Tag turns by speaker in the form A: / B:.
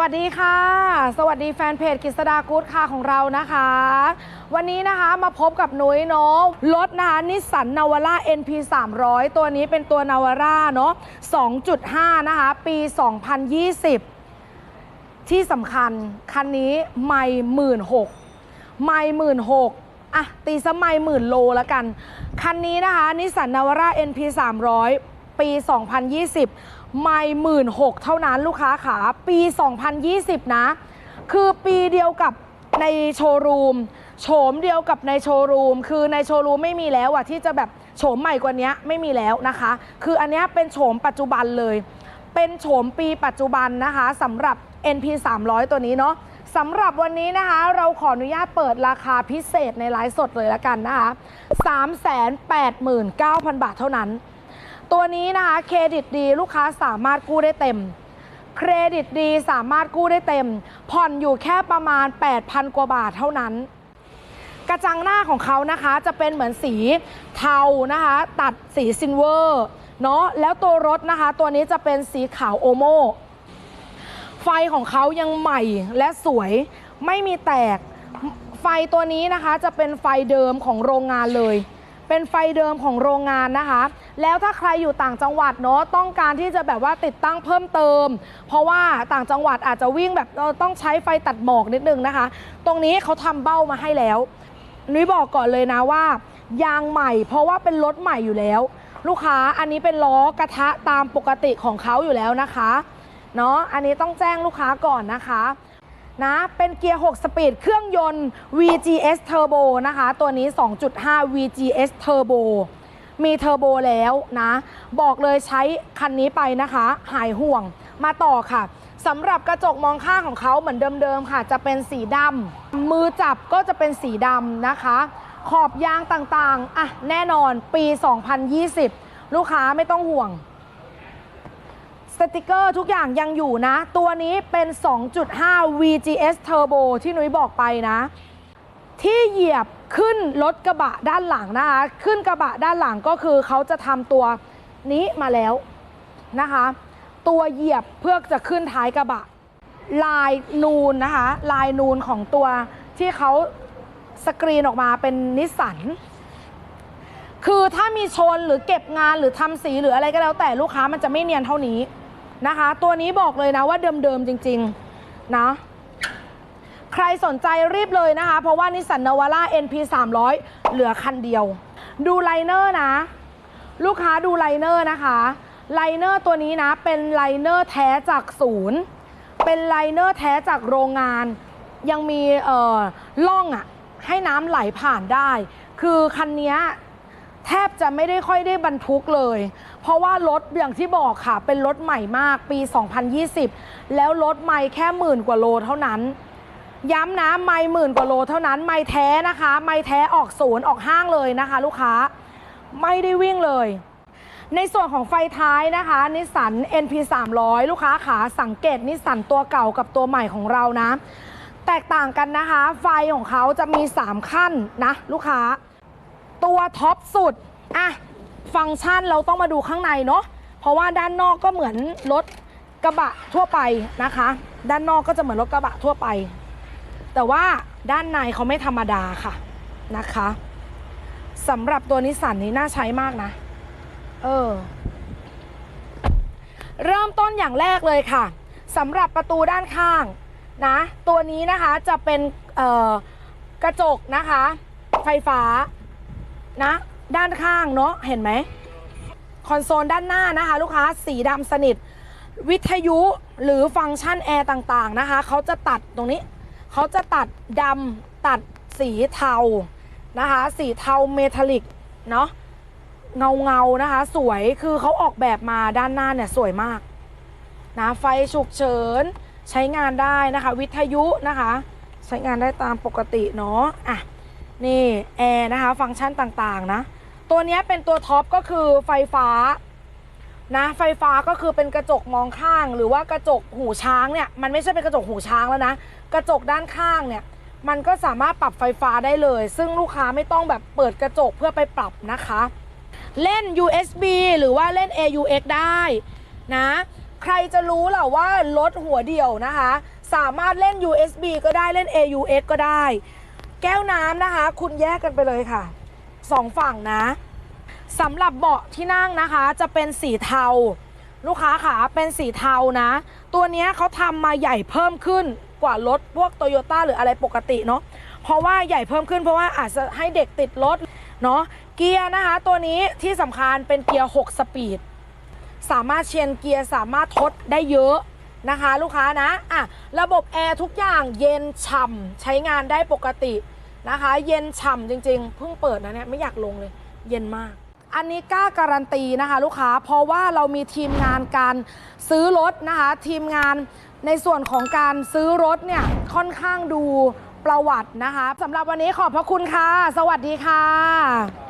A: วัสดีค่ะ สวัสดีแฟนเพจกิษดากู๊ดค่ะของเรานะคะ วันนี้นะคะมาพบกับนุ้ยเนาะรถนะคะนิสสันนาวาร่า NP 300ตัวนี้เป็นตัวนาวาร่าเนาะ2.5 นะคะ ปี 2020 ที่สำคัญ คันนี้ไม่หมื่นหกไม่หมื่นหกอะตีซะไม่หมื่นโลแล้วกัน คันนี้นะคะนิสสันนาวาร่า NP 300 ปี 2020 ไม่หมื่นหกเท่านั้นลูกค้าขาปี 2020 นะ คือปีเดียวกับในโชว์รูมโฉมเดียวกับในโชว์รูม คือในโชว์รูมไม่มีแล้วอะที่จะแบบโฉมใหม่กว่านี้ไม่มีแล้วนะคะ คืออันนี้เป็นโฉมปัจจุบันเลย เป็นโฉมปีปัจจุบันนะคะสำหรับ NP 300ตัวนี้เนาะสำหรับวันนี้นะคะ เราขออนุญาตเปิดราคาพิเศษในไลฟ์สดเลยละกันนะคะ 389,000 บาทเท่านั้น ตัวนี้นะคะเครดิตดีลูกค้าสามารถกู้ได้เต็ม เครดิตดีสามารถกู้ได้เต็ม ผ่อนอยู่แค่ประมาณ 8,000 กว่าบาทเท่านั้น กระจังหน้าของเขานะคะจะเป็นเหมือนสีเทานะคะ ตัดสีซิลเวอร์เนาะแล้วตัวรถนะคะ ตัวนี้จะเป็นสีขาวโอโมไฟของเขายังใหม่และสวยไม่มีแตก ไฟตัวนี้นะคะจะเป็นไฟเดิมของโรงงานเลย เป็นไฟเดิมของโรงงานนะคะ แล้วถ้าใครอยู่ต่างจังหวัดเนาะต้องการที่จะแบบว่าติดตั้งเพิ่มเติม เพราะว่าต่างจังหวัดอาจจะวิ่งแบบเราต้องใช้ไฟตัดหมอกนิดนึงนะคะ ตรงนี้เขาทำเบ้ามาให้แล้วนุ้ยบอกก่อนเลยนะว่า ยางใหม่ เพราะว่าเป็นรถใหม่อยู่แล้ว ลูกค้าอันนี้เป็นล้อกระทะตามปกติของเขาอยู่แล้วนะคะเนาะอันนี้ต้องแจ้งลูกค้าก่อนนะคะ นะ เป็นเกียร์ 6 สปีด เครื่องยนต์ VGS Turbo นะคะ ตัวนี้ 2.5 VGS Turbo มีเทอร์โบแล้วนะ บอกเลยใช้คันนี้ไปนะคะ หายห่วง มาต่อค่ะสำหรับกระจกมองข้างของเขาเหมือนเดิมๆค่ะ จะเป็นสีดำมือจับก็จะเป็นสีดำนะคะ ขอบยางต่างๆ อะ แน่นอนปี 2020 ลูกค้าไม่ต้องห่วง สติกเกอร์ทุกอย่างยังอยู่นะ ตัวนี้เป็น 2.5 VGS Turbo ที่นุ้ยบอกไปนะ ที่เหยียบขึ้นรถกระบะด้านหลังนะคะ ขึ้นกระบะด้านหลังก็คือเขาจะทำตัวนี้มาแล้วนะคะ ตัวเหยียบเพื่อจะขึ้นท้ายกระบะ ลายนูนนะคะ ลายนูนของตัวที่เขาสกรีนออกมาเป็นนิสสันคือถ้ามีชนหรือเก็บงานหรือทำสีหรืออะไรก็แล้วแต่ลูกค้ามันจะไม่เนียนเท่านี้ นะคะ ตัวนี้บอกเลยนะว่าเดิมๆจริงๆนะใครสนใจรีบเลยนะคะ เพราะว่านิสสันนวาร่า NP 300 เหลือคันเดียว ดูไลเนอร์นะ ลูกค้าดูไลเนอร์นะคะไลเนอร์ตัวนี้นะ เป็นไลเนอร์แท้จากศูนย์ เป็นไลเนอร์แท้จากโรงงาน ยังมีเอ่อล่องอะ่ะให้น้ำไหลผ่านได้ คือคันนี้ แทบจะไม่ได้ค่อยได้บรรทุกเลย เพราะว่ารถอย่างที่บอกค่ะ เป็นรถใหม่มากปี 2020 แล้วรถใหม่แค่หมื่นกว่าโลเท่านั้น ย้ำนะไม่หมื่นกว่าโลเท่านั้น ไม่แท้นะคะ ไม่แท้ออกศูนย์ออกห้างเลยนะคะ ลูกค้าไม่ได้วิ่งเลย ในส่วนของไฟท้ายนะคะนิสสัน NP 300ลูกค้าขาสังเกตนิสสันตัวเก่ากับตัวใหม่ของเรานะ แตกต่างกันนะคะ ไฟของเขาจะมี 3 ขั้นนะ ลูกค้า ตัวท็อปสุดอะฟังก์ชันเราต้องมาดูข้างในเนาะเพราะว่าด้านนอกก็เหมือนรถกระบะทั่วไปนะคะ ด้านนอกก็จะเหมือนรถกระบะทั่วไป แต่ว่าด้านในเขาไม่ธรรมดาค่ะนะคะสำหรับตัวนิสสันนี้น่าใช้มากนะ เออ เริ่มต้นอย่างแรกเลยค่ะสำหรับประตูด้านข้างนะ ตัวนี้นะคะจะเป็นกระจกนะคะ ไฟฟ้า นะ ด้านข้างเนาะเห็นไหมคอนโซลด้านหน้านะคะ ลูกค้าสีดำสนิท วิทยุหรือฟังก์ชันแอร์ต่างๆนะคะเขาจะตัดตรงนี้เขาจะตัดดำตัดสีเทานะคะ สีเทาเมทัลลิกเนาะเงาเงาๆนะคะ สวยคือเขาออกแบบมาด้านหน้าเนี่ยสวยมากนะไฟฉุกเฉินใช้งานได้นะคะ วิทยุนะคะ ใช้งานได้ตามปกติเนาะอะ นี่แอร์นะคะฟังก์ชันต่างๆนะ ตัวนี้เป็นตัวท็อปก็คือไฟฟ้านะไฟฟ้าก็คือเป็นกระจกมองข้าง หรือว่ากระจกหูช้างเนี่ยมันไม่ใช่เป็นกระจกหูช้างแล้วนะ กระจกด้านข้างเนี่ยมันก็สามารถปรับไฟฟ้าได้เลย ซึ่งลูกค้าไม่ต้องแบบเปิดกระจกเพื่อไปปรับนะคะ เล่น USB หรือว่าเล่น AUX ได้นะ ใครจะรู้ล่ะว่ารถหัวเดี่ยวนะคะ สามารถเล่น USB ก็ได้เล่น AUX ก็ได้ แก้วน้ำนะคะ คุณแยกกันไปเลยค่ะสองฝั่งนะสำหรับเบาะที่นั่งนะคะ จะเป็นสีเทา ลูกค้าขาเป็นสีเทานะ ตัวนี้เขาทำมาใหญ่เพิ่มขึ้นกว่ารถพวกโตโยต้าหรืออะไรปกติเนาะเพราะว่าใหญ่เพิ่มขึ้นเพราะว่าอาจจะให้เด็กติดรถเนาะเกียร์นะคะ ตัวนี้ที่สำคัญเป็นเกียร์ 6 สปีด สามารถเชียนเกียร์สามารถทดได้เยอะนะคะ ลูกค้านะอะระบบแอร์ทุกอย่างเย็นฉ่ำใช้งานได้ปกติ นะคะ เย็นฉ่ำจริงๆ เพิ่งเปิดนะเนี่ยไม่อยากลงเลย เย็นมาก อันนี้กล้าการันตีนะคะลูกค้า เพราะว่าเรามีทีมงานการซื้อรถนะคะ ทีมงานในส่วนของการซื้อรถเนี่ยค่อนข้างดูประวัตินะคะสำหรับวันนี้ขอบพระคุณค่ะ สวัสดีค่ะ